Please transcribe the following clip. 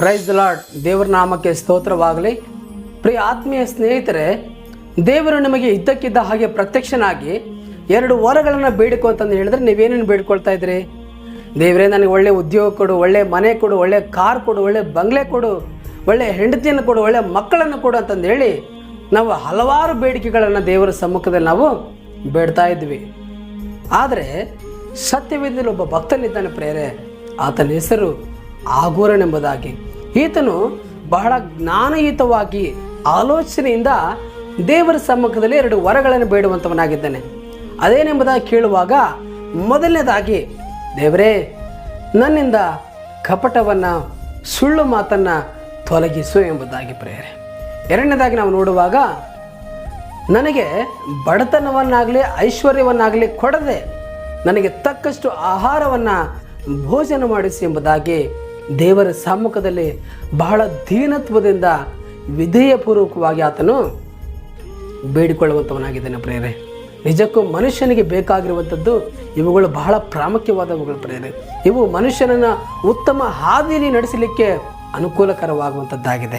Price lord ದೇವರ ನಾಮಕ್ಕೆ ಸ್ತೋತ್ರವಾಗಲಿ. ಪ್ರಿಯ ಆತ್ಮೀಯ ಸ್ನೇಹಿತರೆ, ದೇವರು ನಿಮಗೆ ಇದ್ದಕ್ಕಿದ್ದ ಹಾಗೆ ಪ್ರತ್ಯಕ್ಷನಾಗಿ ಎರಡು ವರಗಳನ್ನು ಬೇಡಿಕೊ ಅಂತಂದು ಹೇಳಿದ್ರೆ ನೀವೇನೇನು ಬೇಡ್ಕೊಳ್ತಾ ಇದ್ರಿ ದೇವರೇ, ನನಗೆ ಒಳ್ಳೆ ಉದ್ಯೋಗ ಕೊಡು, ಒಳ್ಳೆ ಮನೆ ಕೊಡು, ಒಳ್ಳೆ ಕಾರ್ ಕೊಡು, ಒಳ್ಳೆ ಬಂಗ್ಲೆ ಕೊಡು, ಒಳ್ಳೆ ಹೆಂಡತಿಯನ್ನು ಕೊಡು, ಒಳ್ಳೆ ಮಕ್ಕಳನ್ನು ಕೊಡು ಅಂತಂದು ಹೇಳಿ ನಾವು ಹಲವಾರು ಬೇಡಿಕೆಗಳನ್ನು ದೇವರ ಸಮ್ಮುಖದಲ್ಲಿ ನಾವು ಬೇಡ್ತಾ ಇದ್ವಿ. ಆದರೆ ಸತ್ಯವೇದಲ್ಲಿ ಒಬ್ಬ ಭಕ್ತನಿದ್ದಾನೆ ಪ್ರೇರೆ, ಆತನ ಹೆಸರು ಆಗೂರನೆಂಬುದಾಗಿ. ಈತನು ಬಹಳ ಜ್ಞಾನಯುತವಾಗಿ ಆಲೋಚನೆಯಿಂದ ದೇವರ ಸಮ್ಮುಖದಲ್ಲಿ ಎರಡು ವರಗಳನ್ನು ಬೇಡುವಂಥವನಾಗಿದ್ದಾನೆ. ಅದೇನೆಂಬುದಾಗಿ ಕೇಳುವಾಗ ಮೊದಲನೇದಾಗಿ, ದೇವರೇ, ನನ್ನಿಂದ ಕಪಟವನ್ನು, ಸುಳ್ಳು ಮಾತನ್ನು ತೊಲಗಿಸು ಎಂಬುದಾಗಿ ಪ್ರೇರೆ ಎರಡನೇದಾಗಿ ನಾವು ನೋಡುವಾಗ, ನನಗೆ ಬಡತನವನ್ನಾಗಲಿ, ಐಶ್ವರ್ಯವನ್ನಾಗಲಿ ಕೊಡದೆ ನನಗೆ ತಕ್ಕಷ್ಟು ಆಹಾರವನ್ನು ಭೋಜನ ಮಾಡಿಸಿ ಎಂಬುದಾಗಿ ದೇವರ ಸಮ್ಮುಖದಲ್ಲಿ ಬಹಳ ದೀನತ್ವದಿಂದ ವಿಧೇಯಪೂರ್ವಕವಾಗಿ ಆತನು ಬೇಡಿಕೊಳ್ಳುವಂಥವನಾಗಿದ್ದಾನೆ ಪ್ರೇರೆ ನಿಜಕ್ಕೂ ಮನುಷ್ಯನಿಗೆ ಬೇಕಾಗಿರುವಂಥದ್ದು ಇವುಗಳು ಬಹಳ ಪ್ರಾಮುಖ್ಯವಾದವುಗಳು ಪ್ರೇರೆ ಇವು ಮನುಷ್ಯನನ್ನು ಉತ್ತಮ ಹಾದಿಯಲ್ಲಿ ನಡೆಸಲಿಕ್ಕೆ ಅನುಕೂಲಕರವಾಗುವಂಥದ್ದಾಗಿದೆ.